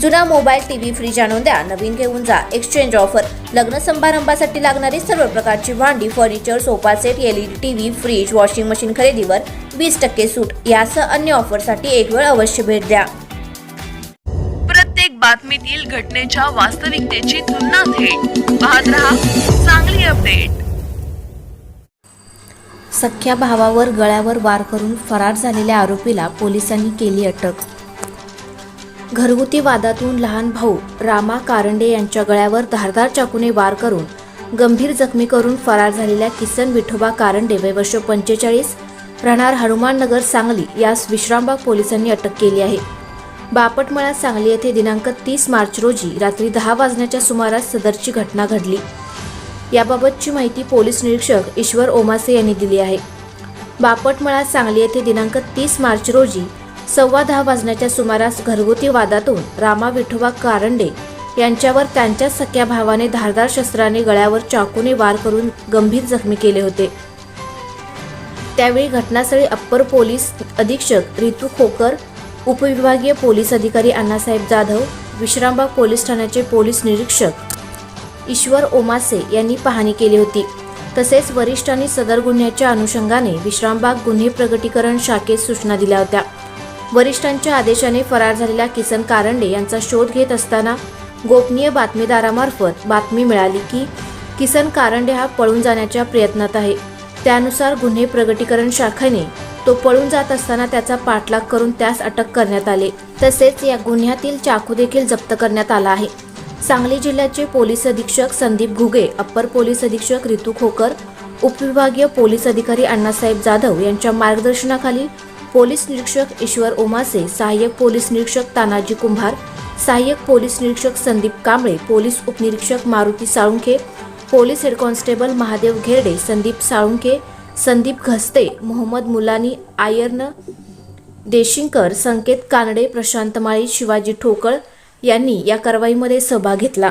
जुना mobile TV fridge आणून द्या. नवीन घेऊन जा. एक्सचेंज ऑफर लग्न समारंभासाठी लागणारी सर्व प्रकारची भांडी furniture sofa set LED TV fridge washing machine खरेदीवर वीस टक्के सूट. यासह अन्य ऑफरसाठी एक वेळ अवश्य भेट द्या. प्रत्येक बातमीतील घटनेच्या वास्तविकतेची तुलना थेट. पाहत रहा चांगली अपडेट. सख्या भावावर गळ्यावर वार करून फरार झालेल्या आरोपीला पोलिसांनी केली अटक. घरगुती वादातून लहान भाऊ रामा कारंडे यांच्या गळ्यावर धारदार चाकूने वार करून गंभीर जखमी करून फरार झालेल्या किसन विठोबा कारंडे वय वर्ष पंचेचाळीस राहणार हनुमाननगर सांगली यास विश्रामबाग पोलिसांनी अटक केली आहे. बापटमळा सांगली येथे दिनांक तीस मार्च रोजी रात्री दहा वाजण्याच्या सुमारास सदरची घटना घडली. याबाबतची माहिती पोलीस निरीक्षक ईश्वर ओमासे यांनी दिली आहे. बापटमळा सांगली येथे दिनांक तीस मार्च रोजी सव्वा दहा वाजण्याच्या सुमारास घरगुती वादातून रामा विठोबा कारंडे यांच्यावर त्यांच्या सख्या भावाने धारदार शस्त्राने गळ्यावर चाकूने वार करून गंभीर जखमी केले होते. त्यावेळी घटनास्थळी अप्पर पोलीस अधीक्षक रितू खोकर उपविभागीय पोलीस अधिकारी अण्णासाहेब जाधव विश्रामबाग पोलीस ठाण्याचे पोलीस निरीक्षक ईश्वर ओमासे यांनी पाहणी केली होती. तसेच वरिष्ठांनी सदर गुन्ह्याच्या अनुषंगाने विश्रामबाग गुन्हे प्रगटीकरण शाखेत सूचना दिल्या होत्या. वरिष्ठांच्या आदेशाने फरार झालेल्या किसन कारंडे यांचा शोध घेत असताना गोपनीय बातमीदारामार्फत बातमी मिळाली की किसन कारंडे हा पळून जाण्याच्या प्रयत्नात आहे. त्यानुसार गुन्हे प्रगटीकरण शाखेने तो पळून जात असताना त्याचा पाठलाग करून त्यास अटक करण्यात आले. तसेच या गुन्ह्यातील चाकू देखील जप्त करण्यात आला आहे. सांगली जिल्ह्याचे पोलीस अधीक्षक संदीप घुगे अप्पर पोलीस अधीक्षक रितू खोकर उपविभागीय पोलीस अधिकारी अण्णासाहेब जाधव यांच्या मार्गदर्शनाखाली पोलीस निरीक्षक ईश्वर ओमासे सहाय्यक पोलीस निरीक्षक तानाजी कुंभार सहाय्यक पोलीस निरीक्षक संदीप कांबळे पोलीस उपनिरीक्षक Maruti Salunkhe police head constable Mahadev Gherde Sandeep Salunkhe Sandeep Ghaste Mohammed Mulani iron Deshinkar Sanket Kanade Prashant Mali Shivaji Thokal यांनी या कारवाईमध्ये सहभाग घेतला.